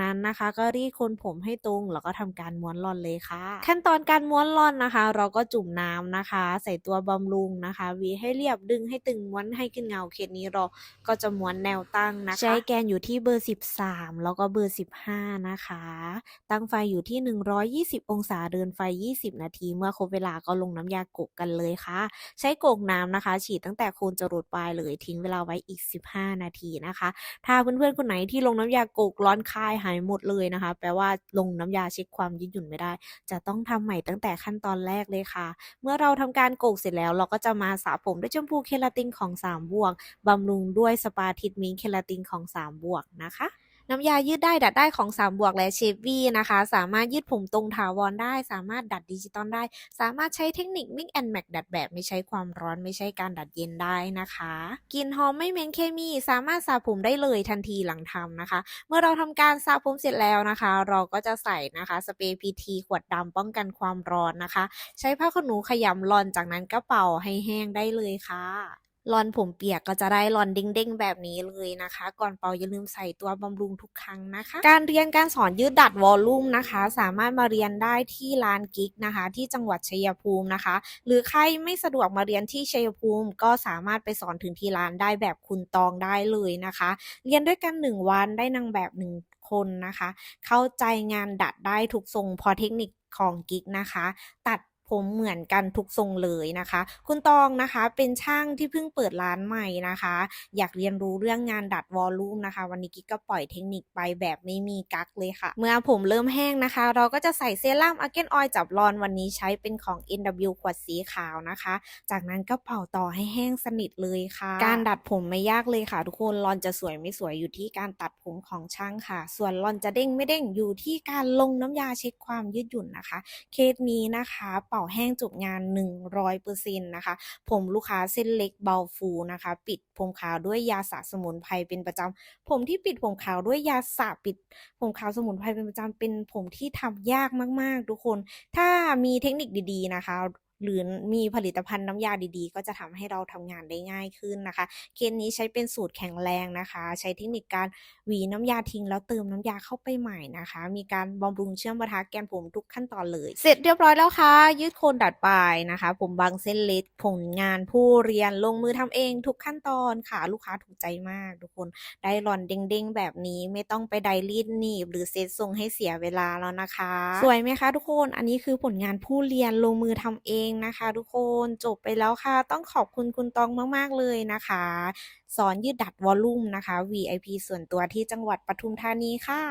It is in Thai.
นั้นนะคะ ก็รีดโคนผมให้ตรงแล้วก็ทำการม้วนลอนเลยค่ะ ขั้นตอนการม้วนลอนนะคะ เราก็จุ่มน้ำนะคะ ใส่ตัวบำรุงนะคะวีให้เรียบดึงให้ตึงม้วนให้ขึ้นเงาเคสนี้เราก็จะม้วนแนวตั้งนะคะ ใช้แกนอยู่ที่เบอร์ 13 แล้วก็เบอร์ 15 นะคะ ตั้งไฟอยู่ที่ 120 องศาเดินไฟ 20 นาที เมื่อครบเวลาก็ลงน้ำยากกกันเลยค่ะ ใช้กกน้ำนะคะ ฉีดตั้งแต่โคนจรดปลายเลยทิ้งเวลาไว้อีก 15 นาทีนะคะ ถ้าเพื่อนๆคนไหนที่ลงน้ำยากกร้อนคายหายหมดเลยนะคะ แปลว่าลงน้ำยาเช็คความยืดหยุ่นไม่ได้ จะต้องทำใหม่ตั้งแต่ขั้นตอนแรกเลยค่ะ เมื่อเราทำการโกกเสร็จแล้ว เราก็จะมาสระผมด้วยแชมพูเคลาตินของ3บวกบำรุงด้วยสปาทิดมิงเคลาตินของ3บวกนะคะ น้ำยายืดได้ดัดได้ของ 3 บวกและเชฟวี่นะคะ สามารถยืดผมตรงถาวรได้ สามารถดัดดิจิตอลได้ สามารถใช้เทคนิค Mix and Match ดัดแบบไม่ใช้ความร้อนไม่ใช่การดัดเย็นได้นะคะ กลิ่นหอมไม่เหม็นเคมี สามารถสระผมได้เลยทันทีหลังทำนะคะ เมื่อเราทำการสระผมเสร็จแล้วนะคะ เราก็จะใส่นะคะสเปรย์พีทีขวดดำป้องกันความร้อนนะคะ ใช้ผ้าขนหนูขยำลอนจากนั้นก็เป่าให้แห้งได้เลยค่ะ ลอนผมเปียกก็จะได้ลอนเด้งๆ แบบนี้เลยนะคะ ก่อนเป่าอย่าลืมใส่ตัวบำรุงทุกครั้งนะคะ การเรียนการสอนยืดดัดวอลลุ่มนะคะ สามารถมาเรียนได้ที่ร้านกิกนะคะ ที่จังหวัดชัยภูมินะคะ หรือใครไม่สะดวกมาเรียนที่ชัยภูมิ ก็สามารถไปสอนถึงที่ร้านได้แบบคุณตองได้เลยนะคะ เรียนด้วยกันหนึ่งวันได้นางแบบหนึ่งคนนะคะ เข้าใจงานดัดได้ทุกทรงพอเทคนิคของกิกนะคะ ตัด ผมเหมือนกันทุกทรงเลยนะคะ คุณตองนะคะเป็นช่างที่เพิ่งเปิดร้านใหม่นะคะ อยากเรียนรู้เรื่องงานดัดวอลลุ่มนะคะ วันนี้กิ๊กก็ปล่อยเทคนิคไปแบบไม่มีกักเลยค่ะ เมื่อผมเริ่มแห้งนะคะ เราก็จะใส่เซรั่มอาเกนออยจับรอนวันนี้ใช้เป็นของ NW ขวดสีขาวนะคะ จากนั้นก็เป่าต่อให้แห้งสนิทเลยค่ะ การดัดผมไม่ยากเลยค่ะ ทุกคนรอนจะสวยไม่สวยอยู่ที่การตัดผมของช่างค่ะ ส่วนรอนจะเด้งไม่เด้งอยู่ที่การลงน้ำยาเช็คความยืดหยุ่นนะคะ เคสนี้นะคะเป่าแห้งจบงาน 100%นะคะ ผมลูกค้าเส้นเล็กเบาฟูนะคะ ปิดผมขาวด้วยยาสระสมุนไพรเป็นประจำ ผมที่ปิดผมขาวด้วยยาสระปิด ผมขาวสมุนไพรเป็นประจำเป็นผมที่ทำยากมาก ๆ ทุกคน ถ้ามีเทคนิคดีๆนะคะ หรือมีผลิตภัณฑ์น้ำยาดีๆ ก็จะทำให้เราทำงานได้ง่ายขึ้นนะคะ เคสนี้ใช้เป็นสูตรแข็งแรงนะคะ ใช้เทคนิคการหวีน้ำยาทิ้งแล้วเติมน้ำยาเข้าไปใหม่นะคะ มีการบำรุงเชื่อมประทะแกนผมทุกขั้นตอนเลย เสร็จเรียบร้อยแล้วค่ะ ยืดโคนดัดปลายนะคะ ผมบางเส้นเล็กผลงานผู้เรียนลงมือทำเองทุกขั้นตอนค่ะ ลูกค้าถูกใจมากทุกคนได้รอนเด้งๆ แบบนี้ไม่ต้องไปไดรีดหนีบ หรือเซตทรงให้เสียเวลาแล้วนะคะ สวยไหมคะทุกคนอันนี้คือผลงานผู้เรียนลงมือทำเององนะคะทุกคนจบไปแล้วค่ะ ต้องขอบคุณคุณตองมาก ๆ เลยนะคะ สอนยืดดัดวอลลุ่มนะคะ VIP ส่วนตัวที่จังหวัดปทุมธานีค่ะ